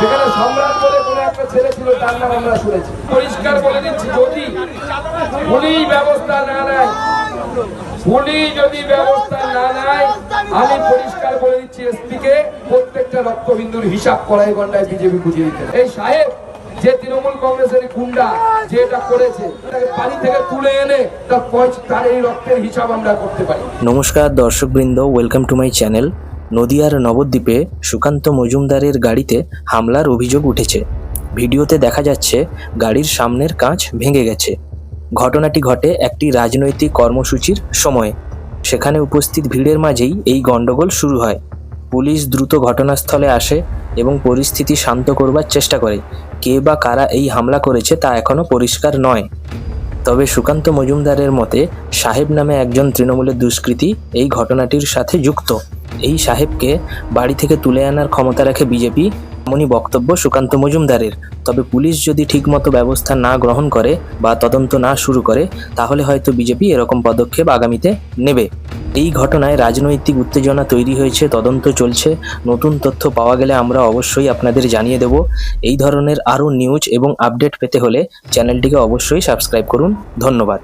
সেখানে সম্রাট বলে কোনো একটা ছেলে ছিল তার নাম আমরা শুনেছি। পরিষ্কার বলে দিচ্ছি যদি পুলিশ ব্যবস্থা না নেয় পুলিশ যদি ব্যবস্থা না নেয় আমি পরিষ্কার বলে দিচ্ছি এসপি কে প্রত্যেকটা রক্তবিন্দুর হিসাব কড়াই ঘন্টায় বিজেপি বুঝিয়ে দিতে এই সাহেব যে তৃণমূল কংগ্রেসের গুন্ডা যে এটা করেছে তাকে বাড়ি থেকে তুলে এনে তার পয়সা তার এই রক্তের হিসাব আমরা করতে পারি। নমস্কার দর্শকবৃন্দ ওয়েলকাম টু মাই চ্যানেল নদিয়ার নবদ্বীপে সুকান্ত মজুমদারের গাড়িতে হামলার অভিযোগ উঠেছে। ভিডিওতে দেখা যাচ্ছে, গাড়ির সামনের কাঁচ ভেঙে গেছে। ঘটনাটি ঘটে একটি রাজনৈতিক কর্মসূচির সময়ে। সেখানে উপস্থিত ভিড়ের মাঝেই এই গণ্ডগোল শুরু হয়। পুলিশ দ্রুত ঘটনাস্থলে আসে এবং পরিস্থিতি শান্ত করবার চেষ্টা করে। কে বা কারা এই হামলা করেছে তা এখনও পরিষ্কার নয়। তবে সুকান্ত মজুমদারের মতে, সাহেব নামে একজন তৃণমূলের দুষ্কৃতী এই ঘটনাটির সাথে যুক্ত। এই সাহেবকে বাড়ি থেকে তুলে আনার ক্ষমতা রাখে বিজেপি, এমনই বক্তব্য সুকান্ত মজুমদারের। তবে পুলিশ যদি ঠিকমতো ব্যবস্থা না গ্রহণ করে বা তদন্ত না শুরু করে, তাহলে হয়তো বিজেপি এরকম পদক্ষেপ আগামীতে নেবে। এই ঘটনায় রাজনৈতিক উত্তেজনা তৈরি হয়েছে, তদন্ত চলছে। নতুন তথ্য পাওয়া গেলে আমরা অবশ্যই আপনাদের জানিয়ে দেব। এই ধরনের আরও নিউজ এবং আপডেট পেতে হলে চ্যানেলটিকে অবশ্যই সাবস্ক্রাইব করুন। ধন্যবাদ।